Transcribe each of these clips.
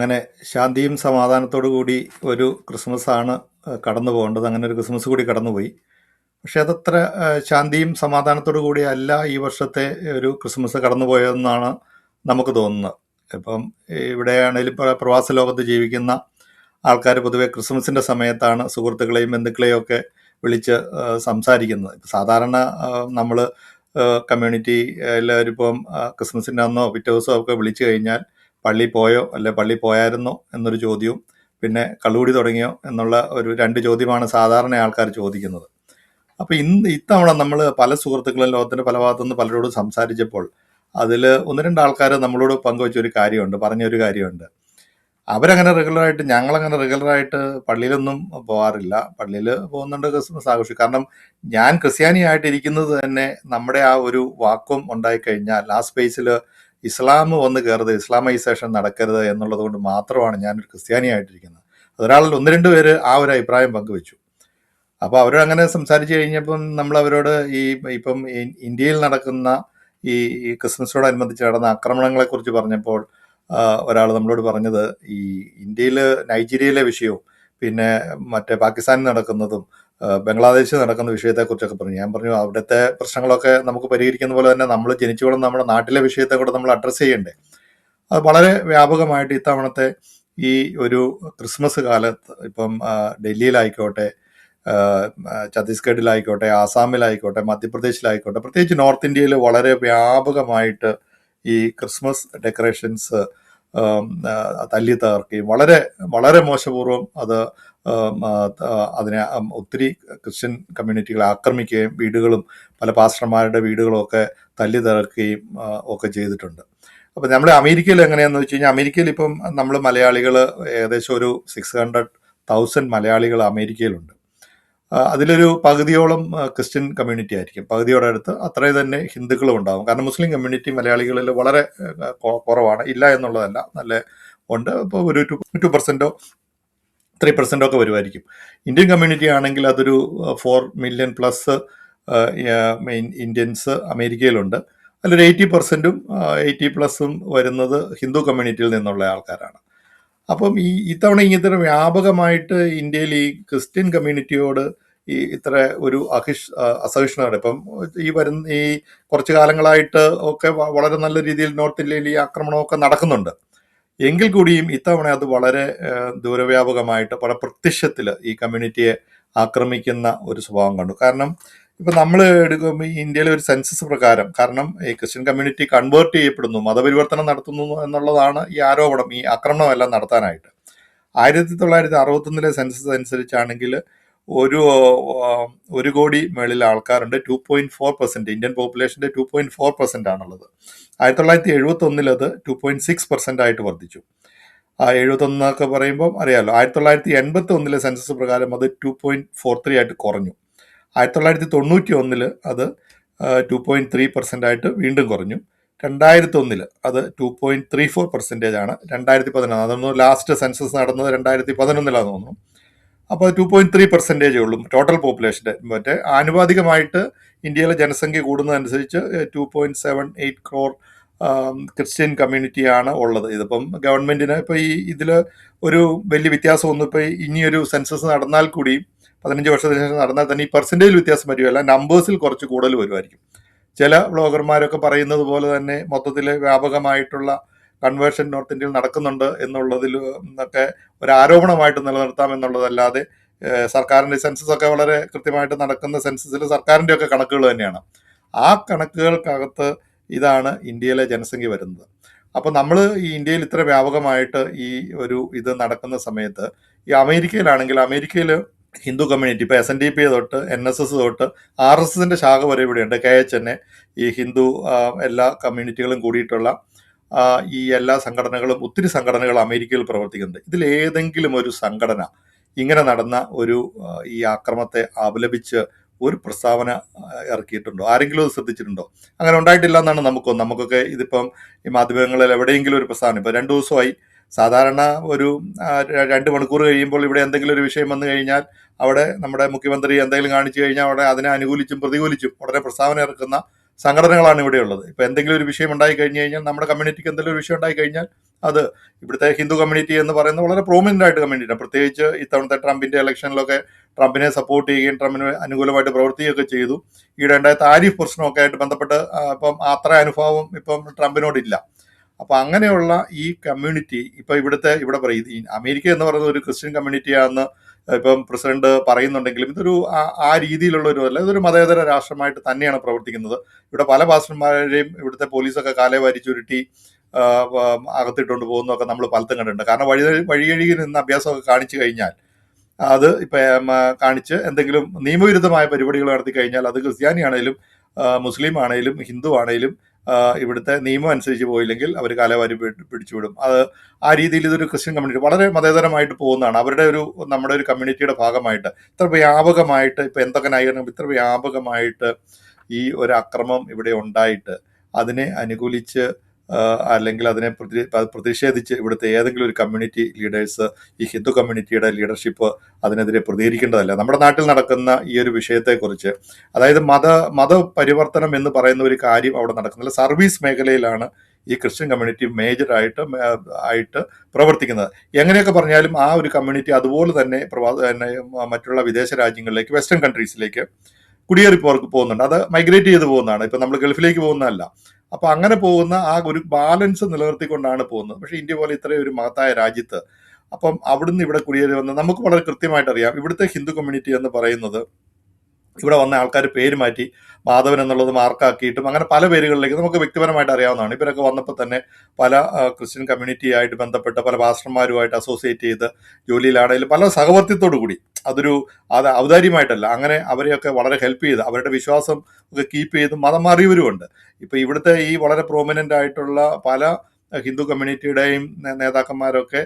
അങ്ങനെ ശാന്തിയും സമാധാനത്തോടു കൂടി ഒരു ക്രിസ്മസാണ് കടന്നു പോകേണ്ടത്. അങ്ങനെ ഒരു ക്രിസ്മസ് കൂടി കടന്നുപോയി. പക്ഷേ അതത്ര ശാന്തിയും സമാധാനത്തോടു കൂടി അല്ല ഈ വർഷത്തെ ഒരു ക്രിസ്മസ് കടന്നുപോയതെന്നാണ് നമുക്ക് തോന്നുന്നത്. ഇപ്പം ഇവിടെയാണേലും പ്രവാസ ലോകത്ത് ജീവിക്കുന്ന ആൾക്കാർ പൊതുവെ ക്രിസ്മസിന്റെ സമയത്താണ് സുഹൃത്തുക്കളെയും ബന്ധുക്കളെയും ഒക്കെ വിളിച്ച് സംസാരിക്കുന്നത്. സാധാരണ നമ്മൾ കമ്മ്യൂണിറ്റി എല്ലാവരും ഇപ്പം ക്രിസ്മസിന്റെ അന്നോ പിറ്റേ ദിവസമോ ഒക്കെ വിളിച്ചു കഴിഞ്ഞാൽ പള്ളി പോയോ അല്ലെ പള്ളി പോയായിരുന്നോ എന്നൊരു ചോദ്യവും പിന്നെ കള്ളുകൂടി തുടങ്ങിയോ എന്നുള്ള ഒരു രണ്ട് ചോദ്യമാണ് സാധാരണ ആൾക്കാർ ചോദിക്കുന്നത്. അപ്പോൾ ഇന്ന് ഇത്തവണ നമ്മൾ പല സുഹൃത്തുക്കളും ലോകത്തിന്റെ പല ഭാഗത്തുനിന്ന് പലരോടും സംസാരിച്ചപ്പോൾ അതിൽ ഒന്ന് രണ്ട് ആൾക്കാർ നമ്മളോട് പങ്കുവെച്ച ഒരു കാര്യമുണ്ട് പറഞ്ഞൊരു കാര്യമുണ്ട്. അവരങ്ങനെ റെഗുലറായിട്ട് ഞങ്ങളങ്ങനെ റെഗുലറായിട്ട് പള്ളിയിലൊന്നും പോകാറില്ല പള്ളിയിൽ പോകുന്നുണ്ട് ക്രിസ്മസ് ആഘോഷിക്കും. കാരണം ഞാൻ ക്രിസ്ത്യാനിയായിട്ടിരിക്കുന്നത് തന്നെ നമ്മുടെ ആ ഒരു വാക്വം ഉണ്ടായിക്കഴിഞ്ഞാൽ ആ സ്പേസിൽ ഇസ്ലാം വന്ന് കയറരുത് ഇസ്ലാമൈസേഷൻ നടക്കരുത് എന്നുള്ളത് കൊണ്ട് മാത്രമാണ് ഞാനൊരു ക്രിസ്ത്യാനിയായിട്ടിരിക്കുന്നത്. അതൊരാളിൽ ഒന്ന് രണ്ട് പേര് ആ ഒരു അഭിപ്രായം പങ്കുവെച്ചു. അപ്പോൾ അവരങ്ങനെ സംസാരിച്ച് കഴിഞ്ഞപ്പം നമ്മൾ അവരോട് ഈ ഇപ്പം ഇന്ത്യയിൽ നടക്കുന്ന ഈ ക്രിസ്മസിനോടനുബന്ധിച്ച് നടന്ന ആക്രമണങ്ങളെക്കുറിച്ച് പറഞ്ഞപ്പോൾ ഒരാൾ നമ്മളോട് പറഞ്ഞത് ഈ ഇന്ത്യയിൽ നൈജീരിയയിലെ വിഷയവും പിന്നെ മറ്റേ പാകിസ്ഥാനിൽ നടക്കുന്നതും ബംഗ്ലാദേശിൽ നടക്കുന്ന വിഷയത്തെക്കുറിച്ചൊക്കെ പറഞ്ഞു. ഞാൻ പറഞ്ഞു അവിടുത്തെ പ്രശ്നങ്ങളൊക്കെ നമുക്ക് പരിഹരിക്കുന്ന പോലെ തന്നെ നമ്മൾ ജനിച്ചു വളർന്ന നമ്മുടെ നാട്ടിലെ വിഷയത്തെ കൂടെ നമ്മൾ അഡ്രസ്സ് ചെയ്യണ്ടേ? അത് വളരെ വ്യാപകമായിട്ട് ഇത്തവണത്തെ ഈ ഒരു ക്രിസ്മസ് കാലത്ത് ഇപ്പം ഡൽഹിയിലായിക്കോട്ടെ ഛത്തീസ്ഗഡിലായിക്കോട്ടെ ആസാമിലായിക്കോട്ടെ മധ്യപ്രദേശിലായിക്കോട്ടെ പ്രത്യേകിച്ച് നോർത്ത് ഇന്ത്യയിൽ വളരെ വ്യാപകമായിട്ട് ഈ ക്രിസ്മസ് ഡെക്കറേഷൻസ് തല്ലി തകർക്കുകയും വളരെ വളരെ മോശപൂർവം അത് അതിനെ ഒത്തിരി ക്രിസ്ത്യൻ കമ്മ്യൂണിറ്റികളെ ആക്രമിക്കുകയും വീടുകളും പല പാസ്റ്റർമാരുടെ വീടുകളും ഒക്കെ തല്ലി തകർക്കുകയും ഒക്കെ ചെയ്തിട്ടുണ്ട്. അപ്പോൾ നമ്മൾ അമേരിക്കയിൽ എങ്ങനെയാണെന്ന് വെച്ച് കഴിഞ്ഞാൽ അമേരിക്കയിൽ ഇപ്പം നമ്മൾ മലയാളികൾ ഏകദേശം ഒരു സിക്സ് ഹൺഡ്രഡ് തൗസൻഡ് മലയാളികൾ അമേരിക്കയിലുണ്ട്. അതിലൊരു പകുതിയോളം ക്രിസ്ത്യൻ കമ്മ്യൂണിറ്റി ആയിരിക്കും. പകുതിയോടെ അടുത്ത് അത്രയും തന്നെ ഹിന്ദുക്കളും ഉണ്ടാകും കാരണം മുസ്ലിം കമ്മ്യൂണിറ്റി മലയാളികളിൽ വളരെ കുറവാണ്. ഇല്ല എന്നുള്ളതല്ല. നല്ല ഉണ്ട്. ഇപ്പോൾ ഒരു ടു ടു പെർസെന്റോ ത്രീ പെർസെന്റ് ഒക്കെ വരുമായിരിക്കും. ഇന്ത്യൻ കമ്മ്യൂണിറ്റി ആണെങ്കിൽ അതൊരു ഫോർ മില്യൺ പ്ലസ് ഇന്ത്യൻസ് അമേരിക്കയിലുണ്ട്. അതിലൊരു എയ്റ്റി പെർസെന്റും എയ്റ്റി പ്ലസും വരുന്നത് ഹിന്ദു കമ്മ്യൂണിറ്റിയിൽ നിന്നുള്ള ആൾക്കാരാണ്. അപ്പം ഈ ഇത്തവണ ഇത്ര വ്യാപകമായിട്ട് ഇന്ത്യയിൽ ഈ ക്രിസ്ത്യൻ കമ്മ്യൂണിറ്റിയോട് ഈ ഇത്ര ഒരു അഹിഷ് അസഹിഷ്ണുത ഇപ്പം ഈ വരുന്ന ഈ കുറച്ച് കാലങ്ങളായിട്ട് ഒക്കെ വളരെ നല്ല രീതിയിൽ നോർത്ത് ഇന്ത്യയിൽ ഈ ആക്രമണമൊക്കെ നടക്കുന്നുണ്ട്. എങ്കിൽ കൂടിയും ഇത്തവണ അത് വളരെ ദൂരവ്യാപകമായിട്ട് പല പ്രത്യക്ഷത്തിൽ ഈ കമ്മ്യൂണിറ്റിയെ ആക്രമിക്കുന്ന ഒരു സ്വഭാവം കണ്ടു. കാരണം ഇപ്പം നമ്മൾ എടുക്കുമ്പോൾ ഈ ഇന്ത്യയിലെ ഒരു സെൻസസ് പ്രകാരം കാരണം ഈ ക്രിസ്ത്യൻ കമ്മ്യൂണിറ്റി കൺവേർട്ട് ചെയ്യപ്പെടുന്നു മതപരിവർത്തനം നടത്തുന്നു എന്നുള്ളതാണ് ഈ ആരോപണം ഈ ആക്രമണമെല്ലാം നടത്താനായിട്ട്. ആയിരത്തി തൊള്ളായിരത്തി അറുപത്തൊന്നിലെ സെൻസസ് അനുസരിച്ചാണെങ്കിൽ ഒരു ഒരു കോടി മേളിൽ ആൾക്കാരുണ്ട്. Two point four percent Indian പോപ്പുലേഷന്റെ two point four percent ആണുള്ളത് ആയിരത്തി തൊള്ളായിരത്തി എഴുപത്തി ഒന്നിൽ അത് ടു പോയിന്റ് സിക്സ് പെർസെന്റ് ആയിട്ട് വർദ്ധിച്ചു. ആ എഴുപത്തൊന്നൊക്കെ പറയുമ്പോൾ അറിയാലോ ആയിരത്തി തൊള്ളായിരത്തി എൺപത്തി ഒന്നിലെ സെൻസസ് പ്രകാരം അത് ടു പോയിന്റ് ഫോർ ത്രീ ആയിട്ട് കുറഞ്ഞു. ആയിരത്തി തൊള്ളായിരത്തി തൊണ്ണൂറ്റി ഒന്നിൽ അത് ടു പോയിന്റ് ത്രീ പെർസെന്റ് ആയിട്ട് വീണ്ടും കുറഞ്ഞു. രണ്ടായിരത്തി ഒന്നിൽ അത് two point three four percentage ആണ്. രണ്ടായിരത്തി പതിനൊന്ന് അതൊന്ന് ലാസ്റ്റ് സെൻസസ് നടന്നത് രണ്ടായിരത്തി പതിനൊന്നിലാണെന്ന് തോന്നുന്നു. അപ്പോൾ ടു പോയിന്റ് ത്രീ പെർസെന്റേജേ ഉള്ളൂ. ടോട്ടൽ പോപ്പുലേഷന്റെ മറ്റേ ആനുപാതികമായിട്ട് ഇന്ത്യയിലെ ജനസംഖ്യ കൂടുന്നതനുസരിച്ച് two point seven eight crore Christian കമ്മ്യൂണിറ്റിയാണ് ഉള്ളത്. ഇതിപ്പം ഗവൺമെന്റിന് ഇപ്പോൾ ഈ ഇതിൽ ഒരു വലിയ വ്യത്യാസം വ്യത്യാസമൊന്നും ഇപ്പോൾ ഇനിയൊരു സെൻസസ് നടന്നാൽ കൂടിയും പതിനഞ്ച് വർഷത്തിന് ശേഷം നടന്നാൽ തന്നെ ഈ പെർസെന്റേജ് വ്യത്യാസം വരുമല്ല നമ്പേഴ്സിൽ കുറച്ച് കൂടുതൽ വരുമായിരിക്കും ചില ബ്ലോഗർമാരൊക്കെ പറയുന്നത് പോലെ തന്നെ മൊത്തത്തിൽ വ്യാപകമായിട്ടുള്ള കൺവേർഷൻ നോർത്ത് ഇന്ത്യയിൽ നടക്കുന്നുണ്ട് എന്നുള്ളതിൽ ഒക്കെ ഒരു ആരോപണമായിട്ട് നിലനിർത്താം എന്നുള്ളതല്ലാതെ സർക്കാരിന്റെ സെൻസസ് ഒക്കെ വളരെ കൃത്യമായിട്ട് നടക്കുന്ന സെൻസസിൽ സർക്കാരിന്റെ ഒക്കെ കണക്കുകൾ തന്നെയാണ്. ആ കണക്കുകൾക്കകത്ത് ഇതാണ് ഇന്ത്യയിലെ ജനസംഖ്യ വരുന്നത്. അപ്പോൾ നമ്മൾ ഈ ഇന്ത്യയിൽ ഇത്ര വ്യാപകമായിട്ട് ഈ ഒരു ഇത് നടക്കുന്ന സമയത്ത് ഈ അമേരിക്കയിലാണെങ്കിൽ അമേരിക്കയിൽ ഹിന്ദു കമ്മ്യൂണിറ്റി ഇപ്പോൾ എസ് എൻ ഡി പി തൊട്ട് എൻ എസ് എസ് തൊട്ട് ആർ എസ് എസിന്റെ ശാഖ വരെ ഇവിടെയുണ്ട്. കെ എച്ച് എൻ ഈ ഹിന്ദു എല്ലാ കമ്മ്യൂണിറ്റികളും കൂടിയിട്ടുള്ള ഈ എല്ലാ സംഘടനകളും ഒത്തിരി സംഘടനകൾ അമേരിക്കയിൽ പ്രവർത്തിക്കുന്നുണ്ട്. ഇതിൽ ഏതെങ്കിലും ഒരു സംഘടന ഇങ്ങനെ നടന്ന ഒരു ഈ ആക്രമത്തെ അപലപിച്ച് ഒരു പ്രസ്താവന ഇറക്കിയിട്ടുണ്ടോ? ആരെങ്കിലും അത് ശ്രദ്ധിച്ചിട്ടുണ്ടോ? അങ്ങനെ ഉണ്ടായിട്ടില്ല എന്നാണ് നമുക്ക് നമുക്കൊക്കെ ഇതിപ്പം ഈ മാധ്യമങ്ങളിൽ എവിടെയെങ്കിലും ഒരു പ്രസ്താവന. ഇപ്പം രണ്ടു ദിവസമായി സാധാരണ ഒരു രണ്ട് മണിക്കൂർ കഴിയുമ്പോൾ ഇവിടെ എന്തെങ്കിലും ഒരു വിഷയം വന്നു കഴിഞ്ഞാൽ അവിടെ നമ്മുടെ മുഖ്യമന്ത്രി എന്തെങ്കിലും കാണിച്ചു കഴിഞ്ഞാൽ അവിടെ അതിനെ അനുകൂലിച്ചും പ്രതികൂലിച്ചും ഉടനെ പ്രസ്താവന ഇറക്കുന്ന സംഘടനകളാണ് ഇവിടെയുള്ളത് ഇപ്പൊ എന്തെങ്കിലും ഒരു വിഷയം ഉണ്ടായി കഴിഞ്ഞു കഴിഞ്ഞാൽ നമ്മുടെ കമ്മ്യൂണിറ്റിക്ക് എന്തെങ്കിലും ഒരു വിഷയം ഉണ്ടായി കഴിഞ്ഞാൽ അത് ഇവിടുത്തെ ഹിന്ദു കമ്മ്യൂണിറ്റി എന്ന് പറയുന്നത് വളരെ പ്രോമിനന്റ് ആയിട്ട് കമ്മ്യൂണിറ്റിയാണ് പ്രത്യേകിച്ച് ഇത്തവണത്തെ ട്രംപിന്റെ ഇലക്ഷനിലൊക്കെ ട്രംപിനെ സപ്പോർട്ട് ചെയ്യുകയും ട്രംപിന് അനുകൂലമായിട്ട് പ്രവർത്തിക്കുകയൊക്കെ ചെയ്തു. ഈ ഉണ്ടായ താരിഫ് പ്രശ്നമൊക്കെ ആയിട്ട് ബന്ധപ്പെട്ട് ഇപ്പം അത്ര അനുഭവം ഇപ്പം ട്രംപിനോടില്ല. അപ്പൊ അങ്ങനെയുള്ള ഈ കമ്മ്യൂണിറ്റി ഇപ്പൊ ഇവിടുത്തെ ഇവിടെ പറയും അമേരിക്ക എന്ന് പറയുന്നത് ഒരു ക്രിസ്ത്യൻ കമ്മ്യൂണിറ്റിയാണെന്ന് ഇപ്പം പ്രസിഡന്റ് പറയുന്നുണ്ടെങ്കിലും ഇതൊരു ആ- രീതിയിലുള്ള ഒരു അല്ല ഇതൊരു മതേതര രാഷ്ട്രമായിട്ട് തന്നെയാണ് പ്രവർത്തിക്കുന്നത്. ഇവിടെ പല പാസ്റ്റർമാരെയും ഇവിടുത്തെ പോലീസൊക്കെ കാലേ വാരി ചുരുട്ടി അകത്തിട്ടുകൊണ്ട് പോകുന്നതൊക്കെ നമ്മൾ പലതും കണ്ടിട്ടുണ്ട്. കാരണം വഴി വഴിയഴുകി നിന്ന് അഭ്യാസമൊക്കെ കാണിച്ചു കഴിഞ്ഞാൽ അത് ഇപ്പം കാണിച്ച് എന്തെങ്കിലും നിയമവിരുദ്ധമായ പരിപാടികൾ നടത്തി കഴിഞ്ഞാൽ അത് ക്രിസ്ത്യാനി ആണെങ്കിലും മുസ്ലിം ആണെങ്കിലും ഹിന്ദു ആണേലും ആ, ഇവിടുത്തെ നിയമം അനുസരിച്ച് പോയില്ലെങ്കിൽ അവർ കാലവാരി പിടിച്ചുവിടും. അത് ആ രീതിയിൽ ഇതൊരു ക്രിസ്ത്യൻ കമ്മ്യൂണിറ്റി വളരെ മതേതരമായിട്ട് പോകുന്നതാണ്. അവരുടെ ഒരു നമ്മുടെ ഒരു കമ്മ്യൂണിറ്റിയുടെ ഭാഗമായിട്ട് ഇത്ര വ്യാപകമായിട്ട് ഇപ്പം എന്തൊക്കെ ന്യായീകരണം ഇത്ര വ്യാപകമായിട്ട് ഈ ഒരു അക്രമം ഇവിടെ ഉണ്ടായിട്ട് അതിനെ അനുകൂലിച്ച് അല്ലെങ്കിൽ അതിനെ പ്രതി- അത് പ്രതിഷേധിച്ച് ഇവിടുത്തെ ഏതെങ്കിലും ഒരു കമ്മ്യൂണിറ്റി ലീഡേഴ്സ് ഈ ഹിന്ദു കമ്മ്യൂണിറ്റിയുടെ ലീഡർഷിപ്പ് അതിനെതിരെ പ്രതികരിക്കേണ്ടതല്ല. നമ്മുടെ നാട്ടിൽ നടക്കുന്ന ഈ ഒരു വിഷയത്തെക്കുറിച്ച് അതായത് മത മതപരിവർത്തനം എന്ന് പറയുന്ന ഒരു കാര്യം അവിടെ നടക്കുന്നില്ല. സർവീസ് മേഖലയിലാണ് ഈ ക്രിസ്ത്യൻ കമ്മ്യൂണിറ്റി മേജറായിട്ട് ആയിട്ട് പ്രവർത്തിക്കുന്നത്. എങ്ങനെയൊക്കെ പറഞ്ഞാലും ആ ഒരു കമ്മ്യൂണിറ്റി അതുപോലെ തന്നെ പ്രവാ മറ്റുള്ള വിദേശ രാജ്യങ്ങളിലേക്ക് വെസ്റ്റേൺ കൺട്രീസിലേക്ക് കുടിയേറി പോകുന്നുണ്ട്. അത് മൈഗ്രേറ്റ് ചെയ്ത് പോകുന്നതാണ്. ഇപ്പം നമ്മൾ ഗൾഫിലേക്ക് പോകുന്നതല്ല. അപ്പൊ അങ്ങനെ പോകുന്ന ആ ഒരു ബാലൻസ് നിലനിർത്തിക്കൊണ്ടാണ് പോകുന്നത്. പക്ഷെ ഇന്ത്യ പോലെ ഇത്രയും ഒരു മഹത്തായ രാജ്യത്ത് അപ്പം അവിടുന്ന് ഇവിടെ കുടിയേറി വന്ന് നമുക്ക് വളരെ കൃത്യമായിട്ട് അറിയാം. ഇവിടുത്തെ ഹിന്ദു കമ്മ്യൂണിറ്റി എന്ന് പറയുന്നത് ഇവിടെ വന്ന ആൾക്കാർ പേര് മാറ്റി മാധവൻ എന്നുള്ളത് മാർക്കാക്കിയിട്ടും അങ്ങനെ പല പേരുകളിലേക്ക് നമുക്ക് വ്യക്തിപരമായിട്ട് അറിയാവുന്നതാണ്. ഇവരൊക്കെ വന്നപ്പോൾ തന്നെ പല ക്രിസ്ത്യൻ കമ്മ്യൂണിറ്റിയായിട്ട് ബന്ധപ്പെട്ട പല പാസ്റ്റർമാരുമായിട്ട് അസോസിയേറ്റ് ചെയ്ത് ജോലിയിലാണെങ്കിലും പല സഹവർത്തിത്തോടു കൂടി അതൊരു അത് ഔദാര്യമായിട്ടല്ല. അങ്ങനെ അവരെയൊക്കെ വളരെ ഹെൽപ്പ് ചെയ്ത് അവരുടെ വിശ്വാസം ഒക്കെ കീപ്പ് ചെയ്ത് മതം മാറിയവരുമുണ്ട്. ഇപ്പൊ ഇവിടുത്തെ ഈ വളരെ പ്രോമിനന്റ് ആയിട്ടുള്ള പല ഹിന്ദു കമ്മ്യൂണിറ്റിയുടെയും നേതാക്കന്മാരൊക്കെ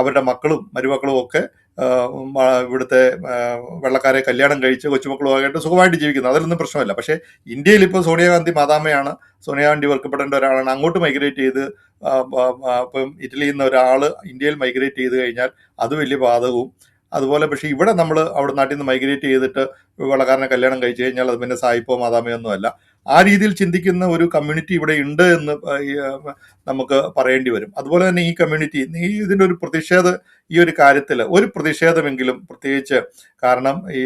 അവരുടെ മക്കളും മരുമക്കളും ഒക്കെ ഇവിടുത്തെ വെള്ളക്കാരെ കല്യാണം കഴിച്ച് കൊച്ചുമക്കളുമായിട്ട് സുഖമായിട്ട് ജീവിക്കുന്നു. അതിലൊന്നും പ്രശ്നമല്ല. പക്ഷേ ഇന്ത്യയിൽ ഇപ്പോൾ സോണിയാഗാന്ധി മാതാമയാണ്. സോണിയാഗാന്ധി വെറുക്കപ്പെടേണ്ട ഒരാളാണ്. അങ്ങോട്ട് മൈഗ്രേറ്റ് ചെയ്ത് ഇപ്പം ഇറ്റലിയിൽ നിന്ന് ഒരാൾ ഇന്ത്യയിൽ മൈഗ്രേറ്റ് ചെയ്ത് കഴിഞ്ഞാൽ അത് വലിയ ബാധകവും അതുപോലെ പക്ഷേ ഇവിടെ നമ്മൾ അവിടെ നാട്ടിൽ നിന്ന് മൈഗ്രേറ്റ് ചെയ്തിട്ട് വെള്ളക്കാരനെ കല്യാണം കഴിച്ചു കഴിഞ്ഞാൽ അത് പിന്നെ സായിപ്പോ മാതാമയോ ഒന്നുമല്ല ആ രീതിയിൽ ചിന്തിക്കുന്ന ഒരു കമ്മ്യൂണിറ്റി ഇവിടെ ഉണ്ട് എന്ന് നമുക്ക് പറയേണ്ടി വരും. അതുപോലെ തന്നെ ഈ കമ്മ്യൂണിറ്റി ഈ ഇതിന്റെ ഒരു പ്രതിഷേധ ഈ ഒരു കാര്യത്തിൽ ഒരു പ്രതിഷേധമെങ്കിലും പ്രത്യേകിച്ച് കാരണം ഈ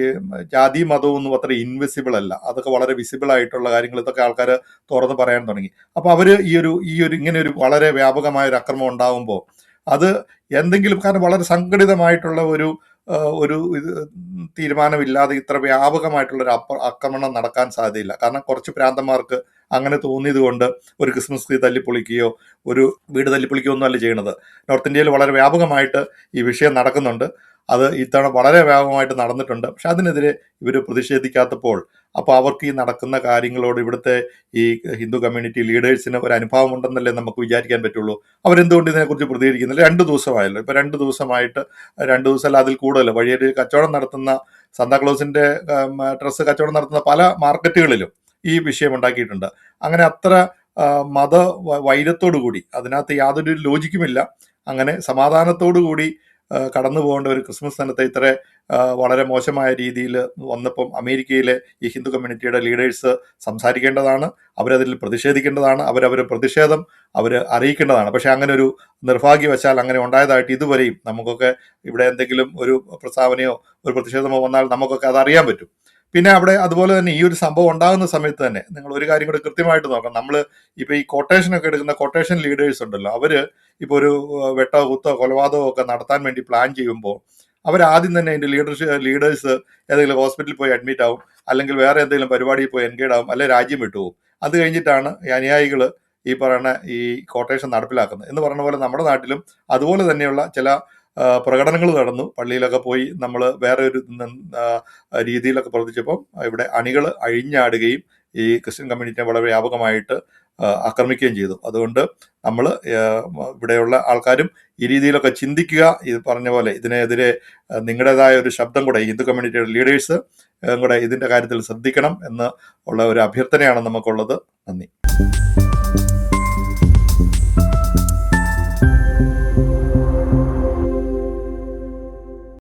ജാതി മതവും ഒന്നും അത്ര ഇൻവിസിബിൾ അല്ല. അതൊക്കെ വളരെ വിസിബിൾ ആയിട്ടുള്ള കാര്യങ്ങൾ ഇതൊക്കെ ആൾക്കാർ തുറന്ന് പറയാൻ തുടങ്ങി. അപ്പോൾ അവർ ഈ ഒരു ഈ ഒരു ഇങ്ങനെ ഒരു വളരെ വ്യാപകമായ ഒരു അക്രമം ഉണ്ടാകുമ്പോൾ അത് എന്തെങ്കിലും കാരണം വളരെ സംഘടിതമായിട്ടുള്ള ഒരു ഒരു ഇത് തീരുമാനമില്ലാതെ ഇത്ര വ്യാപകമായിട്ടുള്ള ഒരു അപ്പ ആക്രമണം നടക്കാൻ സാധ്യതയില്ല. കാരണം കുറച്ച് പ്രാന്തന്മാർക്ക് അങ്ങനെ തോന്നിയത് കൊണ്ട് ഒരു ക്രിസ്മസ് ട്രീ തല്ലിപ്പൊളിക്കുകയോ ഒരു വീട് തല്ലിപ്പൊളിക്കുകയോ ഒന്നും അല്ല ചെയ്യണത്. നോർത്ത് ഇന്ത്യയിൽ വളരെ വ്യാപകമായിട്ട് ഈ വിഷയം നടക്കുന്നുണ്ട്. അത് ഇത്തവണ വളരെ വ്യാപകമായിട്ട് നടന്നിട്ടുണ്ട്. പക്ഷെ അതിനെതിരെ ഇവർ പ്രതിഷേധിക്കാത്തപ്പോൾ അപ്പോൾ അവർക്ക് ഈ നടക്കുന്ന കാര്യങ്ങളോട് ഇവിടുത്തെ ഈ ഹിന്ദു കമ്മ്യൂണിറ്റി ലീഡേഴ്സിന് ഒരു അനുഭവം ഉണ്ടെന്നല്ലേ നമുക്ക് വിചാരിക്കാൻ പറ്റുള്ളൂ. അവരെന്തുകൊണ്ട് ഇതിനെക്കുറിച്ച് പ്രതികരിക്കുന്നില്ല? രണ്ട് ദിവസമായല്ലോ. ഇപ്പോൾ രണ്ട് ദിവസമായിട്ട് രണ്ട് ദിവസമല്ല അതിൽ കൂടുതൽ. വഴിയൊരു കച്ചവടം നടത്തുന്ന സന്താക്ലോസിന്റെ ഡ്രസ്സ് കച്ചവടം നടത്തുന്ന പല മാർക്കറ്റുകളിലും ഈ വിഷയം ഉണ്ടാക്കിയിട്ടുണ്ട്. അങ്ങനെ അത്ര മത വൈരത്തോടു കൂടി അതിനകത്ത് യാതൊരു ലോജിക്കുമില്ല. അങ്ങനെ സമാധാനത്തോടു കൂടി കടന്നു പോകേണ്ട ഒരു ക്രിസ്മസ് ദിനത്തെ ഇത്ര വളരെ മോശമായ രീതിയിൽ വന്നപ്പം അമേരിക്കയിലെ ഈ ഹിന്ദു കമ്മ്യൂണിറ്റിയുടെ ലീഡേഴ്സ് സംസാരിക്കേണ്ടതാണ് അവരതിൽ പ്രതിഷേധിക്കേണ്ടതാണ് അവരവർ പ്രതിഷേധം അവർ അറിയിക്കേണ്ടതാണ്. പക്ഷെ അങ്ങനെ ഒരു നിർഭാഗ്യവശാൽ അങ്ങനെ ഉണ്ടായതായിട്ട് ഇതുവരെയും നമുക്കൊക്കെ ഇവിടെ എന്തെങ്കിലും ഒരു പ്രസ്താവനയോ ഒരു പ്രതിഷേധമോ വന്നാൽ നമുക്കൊക്കെ അത് അറിയാൻ പറ്റും. പിന്നെ അവിടെ അതുപോലെ തന്നെ ഈ ഒരു സംഭവം ഉണ്ടാകുന്ന സമയത്ത് തന്നെ നിങ്ങൾ ഒരു കാര്യം കൂടെ കൃത്യമായിട്ട് നോക്കാം നമ്മൾ ഇപ്പൊ ഈ കൊട്ടേഷൻ ഒക്കെ എടുക്കുന്ന കൊട്ടേഷൻ ലീഡേഴ്സ് ഉണ്ടല്ലോ അവർ ഇപ്പൊ ഒരു വെട്ടോ കുത്തോ കൊലപാതകമോ ഒക്കെ നടത്താൻ വേണ്ടി പ്ലാൻ ചെയ്യുമ്പോൾ അവർ ആദ്യം തന്നെ അതിന്റെ ലീഡർഷിപ്പ് ലീഡേഴ്സ് ഏതെങ്കിലും ഹോസ്പിറ്റലിൽ പോയി അഡ്മിറ്റ് ആവും അല്ലെങ്കിൽ വേറെ എന്തെങ്കിലും പരിപാടിയിൽ പോയി എൻഗേഡ് ആവും അല്ലെങ്കിൽ രാജ്യം വിട്ടുപോകും അത് കഴിഞ്ഞിട്ടാണ് ഈ അനുയായികൾ ഈ പറയുന്ന ഈ കോട്ടേഷൻ നടപ്പിലാക്കുന്നത്. എന്ന് പറഞ്ഞ പോലെ നമ്മുടെ നാട്ടിലും അതുപോലെ തന്നെയുള്ള ചില പ്രകടനങ്ങൾ നടന്നു. പള്ളിയിലൊക്കെ പോയി നമ്മൾ വേറെ ഒരു രീതിയിലൊക്കെ പ്രവർത്തിച്ചപ്പോൾ ഇവിടെ അണികൾ അഴിഞ്ഞാടുകയും ഈ ക്രിസ്ത്യൻ കമ്മ്യൂണിറ്റിയെ വളരെ വ്യാപകമായിട്ട് ആക്രമിക്കുകയും ചെയ്തു. അതുകൊണ്ട് നമ്മൾ ഇവിടെയുള്ള ആൾക്കാരും ഈ രീതിയിലൊക്കെ ചിന്തിക്കുക ഇത് പറഞ്ഞ പോലെ ഇതിനെതിരെ നിങ്ങളുടേതായ ഒരു ശബ്ദം കൂടെ ഹിന്ദു കമ്മ്യൂണിറ്റിയുടെ ലീഡേഴ്സ് കൂടെ ഇതിന്റെ കാര്യത്തിൽ ശ്രദ്ധിക്കണം എന്ന് ഉള്ള ഒരു അഭ്യർത്ഥനയാണ് നമുക്കുള്ളത്. നന്ദി.